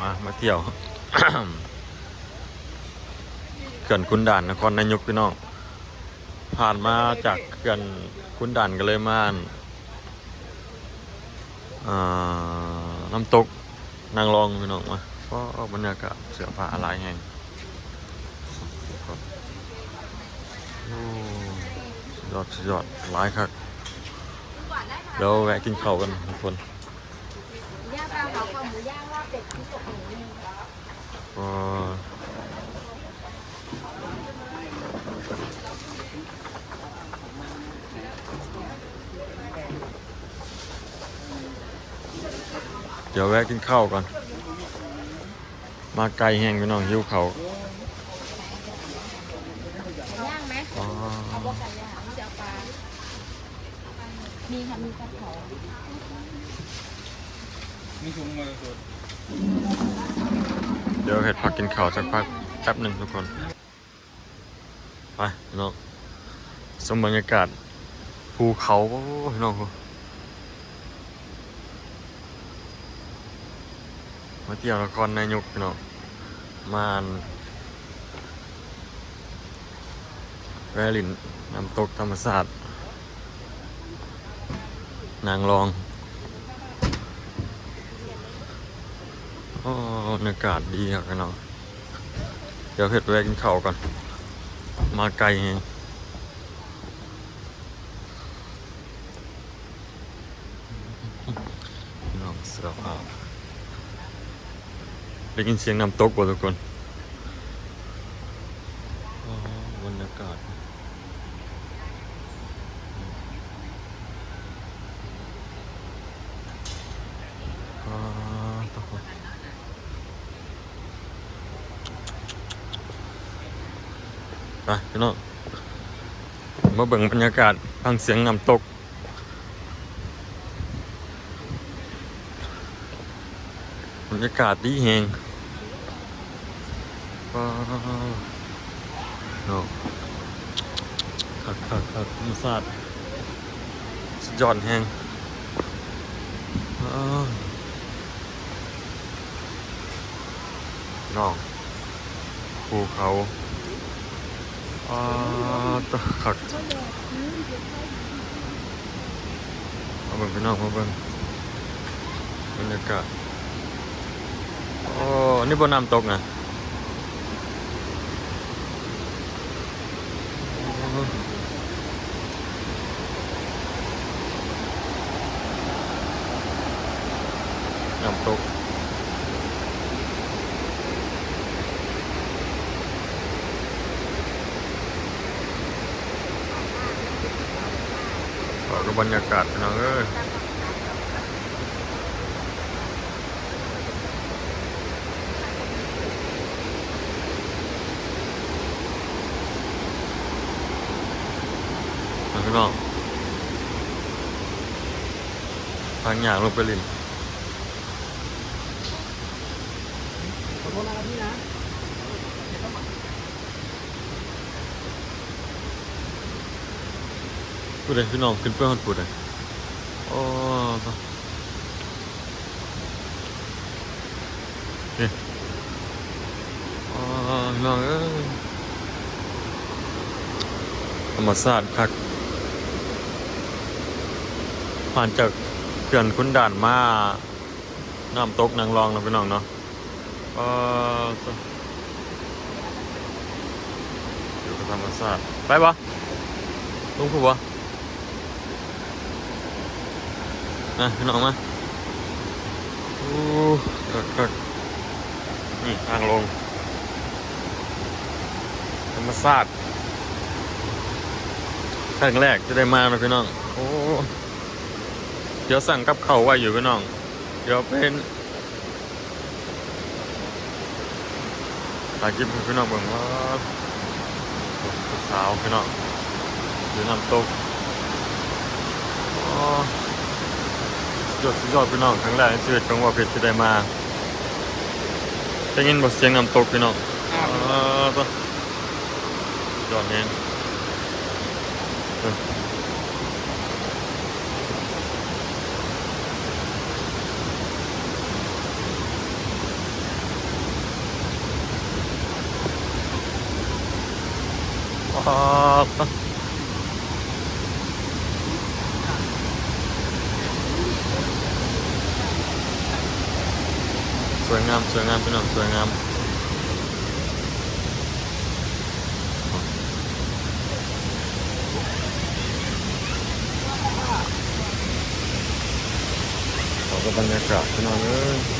มามาเที่ยวเขื่อนคุนด่านนครนายกพี่น้องผ่านมาจากเขื่อนคุนด่านกันเลยมาน้ำตกนางรองพี่น้องมาก็บรรยากาศเสือผ้าหลายแห่งโอ้สุดยอดสุดยอดหลายครับเดี๋ยวแวะกินข้าวกันทุกคน ย่างปลาเผาข้าวหมูย่างลาบเป็ดที่ตกหมูนี่ เดี๋ยวแวะกินข้าวก่อน มาไกลแห้งไปน้องหิวเขา ย่างไหม อ๋อ เอาพวกไก่ย่างจะเอาปลา มีค่ะมีปลาเผา มีถุงมือสด เดี๋ยวเห็ดผักกินข้าวสักพักแป๊บหนึ่งทุก คน ไปน้องสมบรรยากาศภูเขาพี่น้องมาเที่ยวนครนายกน้องมาอันแวลินน้ำตกธรรมศาสตร์นางรองโอ้บรรยากาศดีครับน้อง ดี๋ยวเผ็ดแวกินข้าวก่อน มาไกลไงน้องสือผ้าได้ยินเสียงน้ำตกบ่ทุกคนอ๋อบรรยากาศอ๋อทุกคน ไป พี่น้องมาเบิ่งบรรยากาศฟังเสียงน้ำตก บรรยากาศดีแหงว้าวโอ้คักคักคักมศาสตร์สุดยอดแหงน้องภูเขา อ่าตะขัดเอาเบิ่งพี่น้องมาเบิ่งบรรยากาศโอ้นี่บนน้ำตกนะ ขอดูบรรยากาศนะเอ้ยข้างนอกทางอย่างลงไปลิน ขอโทษนะครับพี่นะ พูดเลยพี่น้องขึ้นเพื่อนพูดเลยโอ้นี่ยอ๋อน้องเอ้ยธรรมศาสตร์คักผ่านจากเขื่อนคุณด่านมาน้ำตกนางรองนะพี่น้องเนาะเอออยู่กับธรรมศาสตร์ไปปะลุงผูปะ นะพี่น้องมาโอ้กักกักนี่ทางลง ธรรมศาสตร์ครั้งแรกจะได้มานะพี่น้อง โอ้เดี๋ยวสั่งกับเขาไว้อยู่พี่น้อง เดี๋ยวเป็นถ่ายคลิปให้พี่น้องเบิ่งว่าสาวพี่น้องอยู่น้ำตกอ๋อ ยดสุดยอดพี่น้องครั้งแรกในชีวิตของว่าเพชรที่ได้มาได้ยินบทเสียงน้ำตกพี่น้องอ่าต่อยอดแห้งออ งาม สวยงามพี่น้องสวยงามขอกับบรรยากาศพี่น้องเอ้ย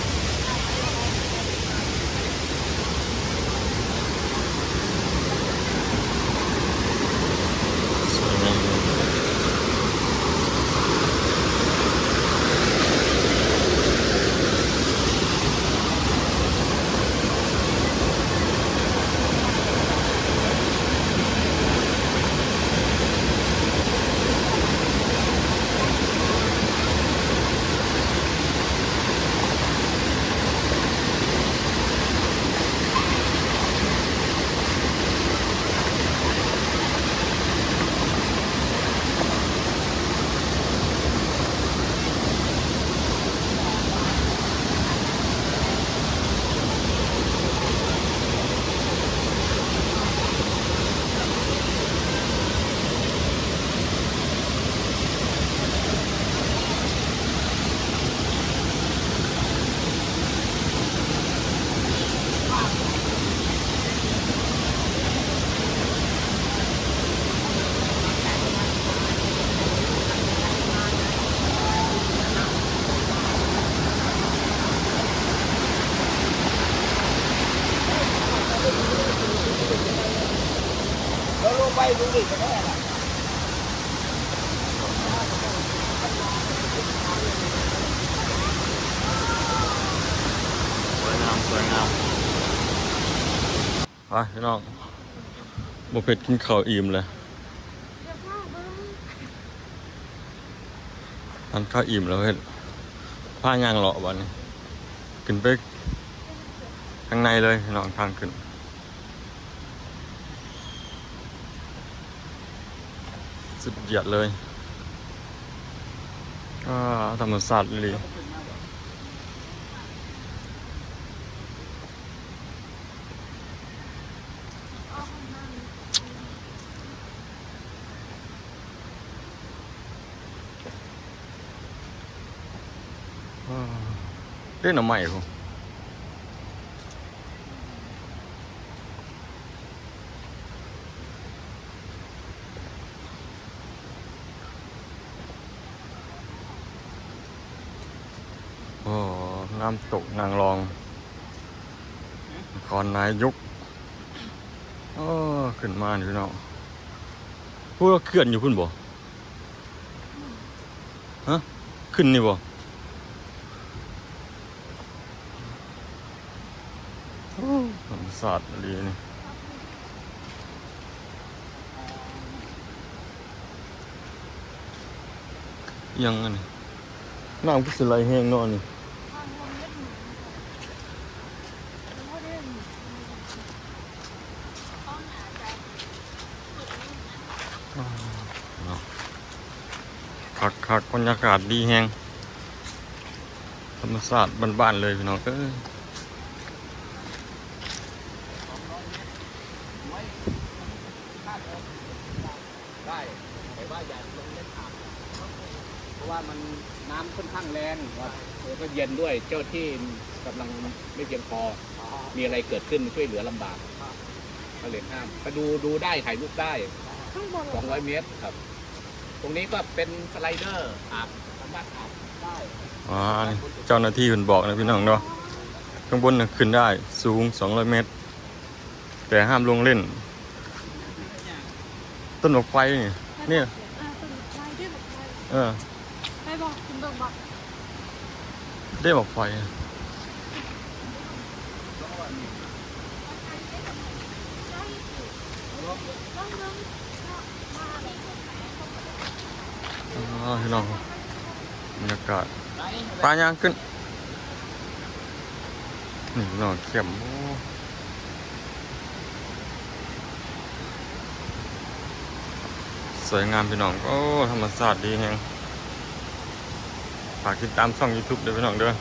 ไปพี่น้องบเพ็ดกินข้าวอิ่มเลยทานข้าวอิ่มแล้วเฮ็ดผ้ายางเลาะวันนี้ขึ้นไปข้างในเลยน้องทางขึ้นสุดเหยียดเลยก็ธรรมศาสตร์เลย เล่นเอาใหม่กูโอ้น้ำตกนางรองครนายกโอ้ขึ้นมานี่พี่น้องพูดว่าเขื่อนอยู่พุ่นบ่ฮะขึ้นนี่บ่โอ้ธรรมศา สตร์อะไรนี่ยังไงน้ำก็สิไหลแห้งเนอนนี่คักคักบรรยากาศดีแห้งธรรมศาสตร์บ้านๆเลยพี่น้องเอ้ย ได้ แต่ว่าอย่าลงเล่นอาบเพราะว่ามันน้ำค่อนข้างแรงครับแล้วก็เย็นด้วยเจ้าที่กำลังไม่เพียงพอมีอะไรเกิดขึ้นช่วยเหลือลำบากก็เลยห้ามไปดูดูได้ถ่ายรูปได้ ข้างบน200 เมตรครับ ตรงนี้ก็เป็นสไลเดอร์อาบสามารถอาบได้อ่านี่เจ้าหน้าที่คุณบอกนะพี่น้องเนาะข้างบนน่ะขึ้นได้สูง 200 เมตร แต่ห้ามลงเล่น ต้นดอกไฟนี่เนี่ยอ่าต้นไม้ด้วยแบบไม้เออไปบอกคุณเบิกบอกได้บอกไฟต้องเริ่มมาเลยอ๋อพี่น้องบรรยากาศปลายางขึ้น นี่พี่น้องเข้มโอ้ สวยงามพี่น้อง โอ้ ธรรมชาติดีแฮงฝากติดตามช่อง YouTube ด้วยพี่น้องเด้อ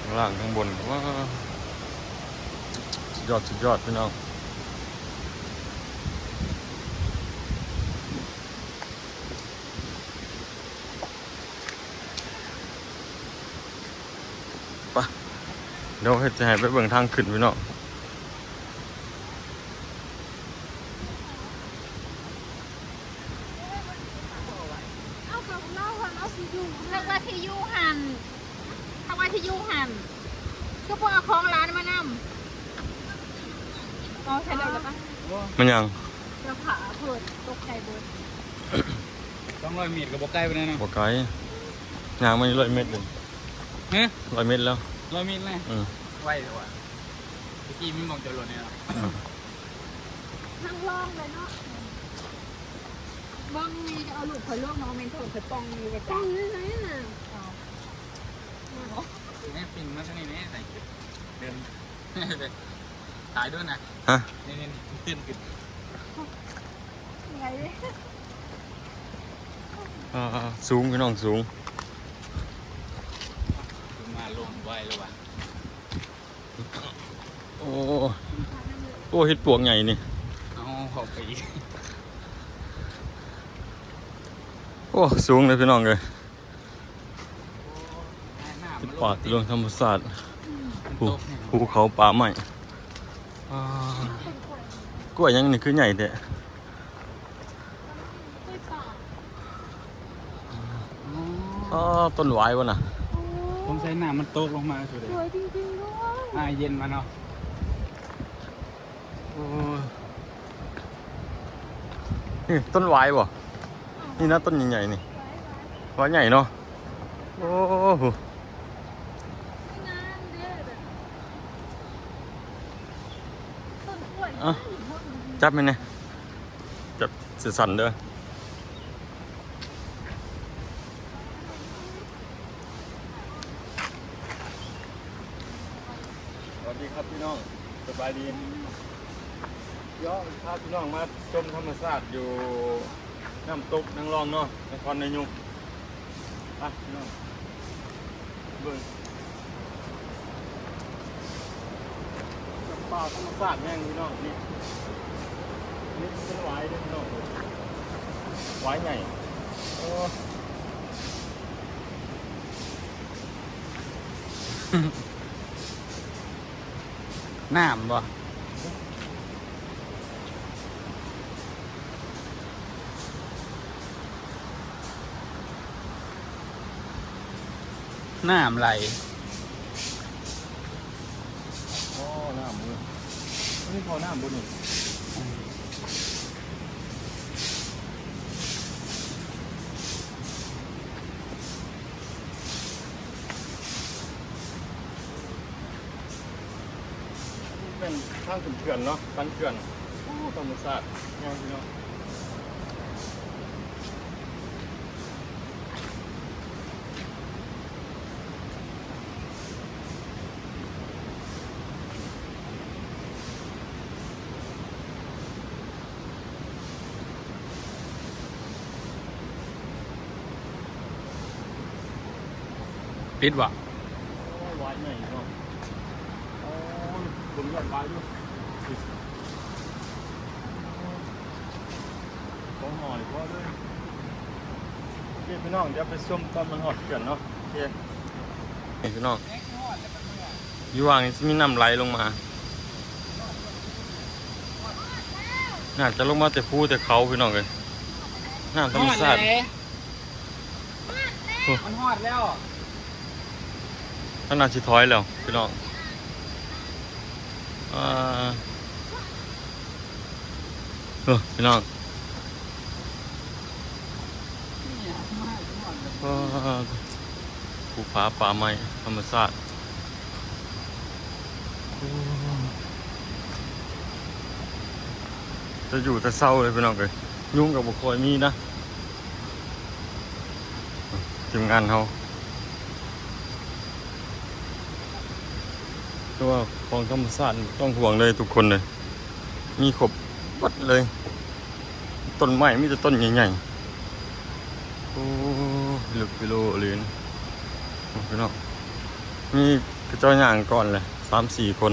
ข้างล่างข้างบนว้าสุดยอดสุดยอดพี่น้องไปเดี๋ยวจะให้ไปเบิ่งทางขึ้นพี่น้อง มันยังเราขาเผิดตกใจเบิดต้องร้อยมีดกับบกไก่ไปเลยนะบ่ไกลยางมันร้อยเมตรเลยเฮ้ยร้อยเมตรแล้วร้อยมีดเลยอืมไหวเลยว่ะเมื่อกี้มีมองจรวดเนี่ยทั้งร่องเลยเนาะบ้องมีจะเอาลูกข่อยล่วงน้องเมนเถอะข่อยปองมีไว้จ้าเลยไหมน่ะแม่ปิ่นมาทางนี้ใส่เดินถ่ายด้วยนะฮะ นี่นี่ตื่นขึ้นไงเลย อ่าสูงพี่น้องสูง มาลงไหวเลยว่ะโอ้โอ้เฮ็ดปวกใหญ่นี่เอาขอบไปอีกโอ้สูงเลยพี่น้องเลยหน้าเป็นมันป่าเรื่องธรรมศาสตร์ภูภูภูเขาป่าใหม่อ่ากล้วยยังนี่คือใหญ่แท้ กล้วยป่า อ๋อต้นหวายวะน่ะสงสัยหน้ามันโตกลงมาสุดเลยสวยจริงๆด้วยอ่าเย็นมาเนาะโอ้ยนี่ต้นหวายบ่นี่นะต้นใหญ่ๆนี่หวายใหญ่เนาะโอ้โหงามเด้อแบบต้นกล้วยอะจับมันเนี่ยจับสื่อสั่นเด้อสวัสดีครับพี่ น้องสบายดีย้อพาพี่น้องมาชมธรรมชาติอยู่น้ำตกนางรองเนาะนครนายกไปพี่น้องเบิ่งกับป่าธรรมชาติแม่งพี่น้องนี่นี่เป็นหวายเด้อพี่น้องหวายใหญ่โอ้ห น้ำบ่น้ำไหลโอ้น้ำมือนี่พอน้ำบุญนี่เป็นทางขึ้นเขื่อนเนาะปันเขื่อนโอ้ธรรมศาสตร์งามพี่น้องปิดบ่โอ้วายใหญ่เนาะโอ้ผมอยากวายด้วยของหอยก็ด้วยพี่พี่ น้องเดี๋ยวไปชมตอนมันหอดเขื่อนเนาะโอเคนี่พี่น้องอยู่ว่างนี่สิมีน้ำไหลลงมา น่าจะลงมาแต่ภูแต่เขาพี่น้องเลยน้ำธรรมชาติโอ้มันฮอดแล้วข้างหน้าชิถอยแล้วพี่น้องอ่าเออพี่น้องอ่า ภูผาป่าไม้ธรรมชาติจะอยู่แต่เศร้าเลยพี่น้องเลยยุ่งกับบุคคลมีนะทีมงานเขาเพราะว่าของธรรมชาติต้องห่วงเลยทุกคนเลย มีครบวัดเลย ต้นไม้มีแต่ต้นใหญ่ๆโอ้ กกิโลเลยนะโอ้พี่น้องมีกระจ้าย่างก่อนเลยสามสี่คน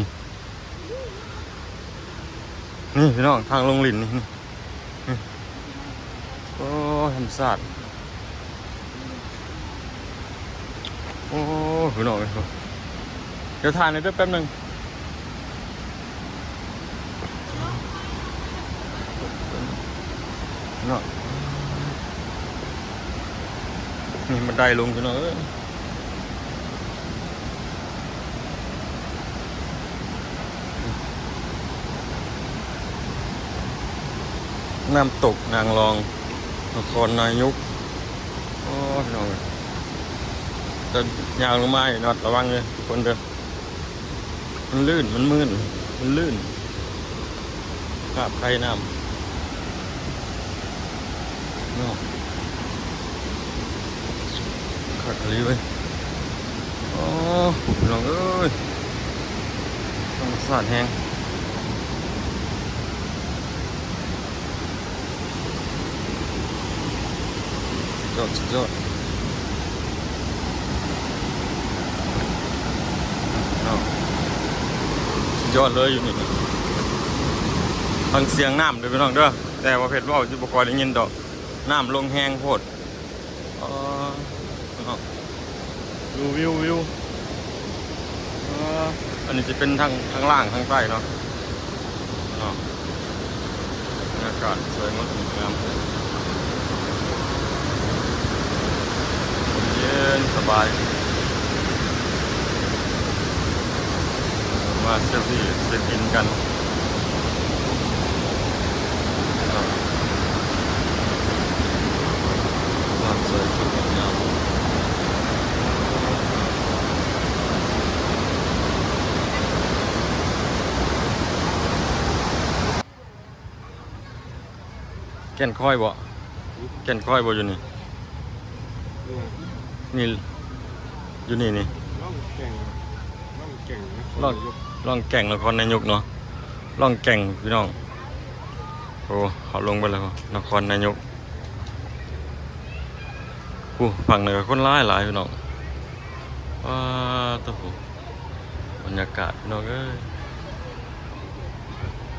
นี่พี่น้องทางลงหลินนี่นโอ้ธรรมชาติโอ้พี่น้องเดี๋ยวทานหน่อยด้วแป๊บหนึ่งเนาะ นี่มันได้ลงพี่น้องเอ้ยน้ำตกนางรองนครนายกโอ้พี่น้องเอ้ยจะยาวลงมาอีกเนาะระวังเลยทุกคนเด้อมันลื่นมันมืนมันลื่นภาพไข่น้ำเนาะขัด อะไรไว้ยอ้พี่น้องเอ้ยธรรมศาสตร์แห้งยอดสุดยอดเยอดเลยอยู่นี่ฟังเสียงน้ำเด้อพี่น้องเด้อแต่ว่าเพชรว่าจะบกอยได้ยินดอกน้ำลงแห้งโพดอ๋อเอา ดูวิววิวอ๋ออันนี้จะเป็นทางทางล่างทางใต้เนาะเนาะบรรยากาศสวยงดงามเย็นสบาย มาเซลฟี่เช็คอินกันบ้านสวยสวยงามแก่นค่อยบ่แก่นค่อยบ่อยู่นี่ นี่ อยู่นี่นี่ล่องแก่งล่องแก่งนะล่องร่องแก่งนครนายกเนาะร่องแก่งพี่น้องโอ้เขาลงไปแล้วนครนายกกูฝั่งเหนือคนร้ายหลายพี่น้องว้าตัวโหบรรยากาศพี่น้องเอ้ย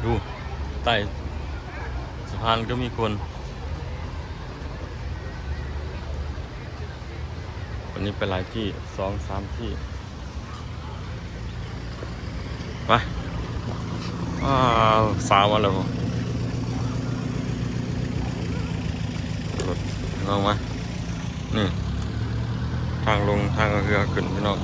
ดูใต้สะ พานก็มีคนวันนี้ไปหลายที่สองสามที่ ไปว้าวสาวมาแล้วรถลงมานี่ ทางลงทางเรือขึ้นพี่น้อง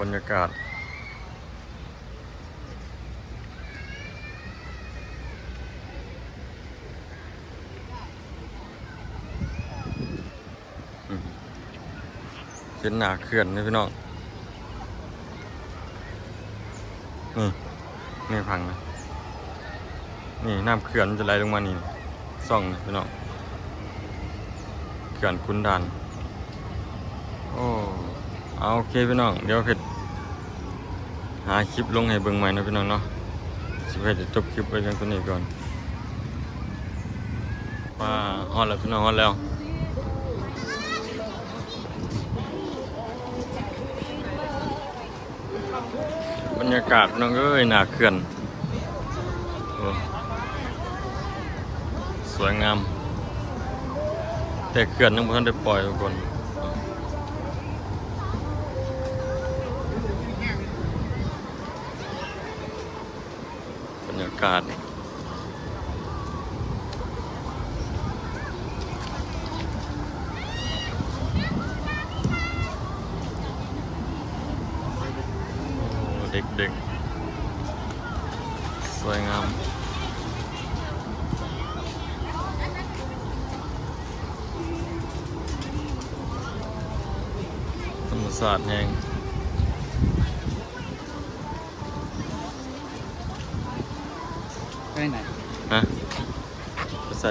บรรยากาศ อืม เห็นหนาเขื่อนนี่พี่น้อง นี่ นี่พังนะนี่น้ำเขื่อนจะไหลลงมานี่ซ่องพี่น้อง เขื่อนคุนดานโอ้เอาโอเคพี่น้อง เดี๋ยวเพชรหาคลิปลงให้เบิ่งใหม่นะพี่น้องเนาะสิเพชรจะจบคลิปไว้เพียงเท่านี้ก่อนว่าฮอดแล้วพี่น้องฮอดแล้ว บรรยากาศน้องเอ้ยหนาเขื่อนอสวยงาม แต่เขื่อนยังไม่ทันได้ปล่อยทุกคนบรรยากาศ เด็กๆ สวยงามธรรมศาสตร์แห่งไปไหนฮะไปใส่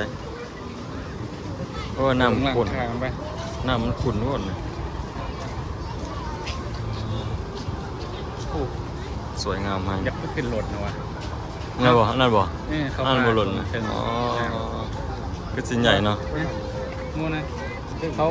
โอ้น้ำขุ่นทางไปน้ำมันขุ่นโน่นเลย โอ้ สวยงามมากยับไปขึ้นรถนะวะนั่นบ่นั่นบ่เอ้ยเขานั่นบ่หล่นนะเป็นอ๋อคือสินใหญ่เนาะมูนะคือเขา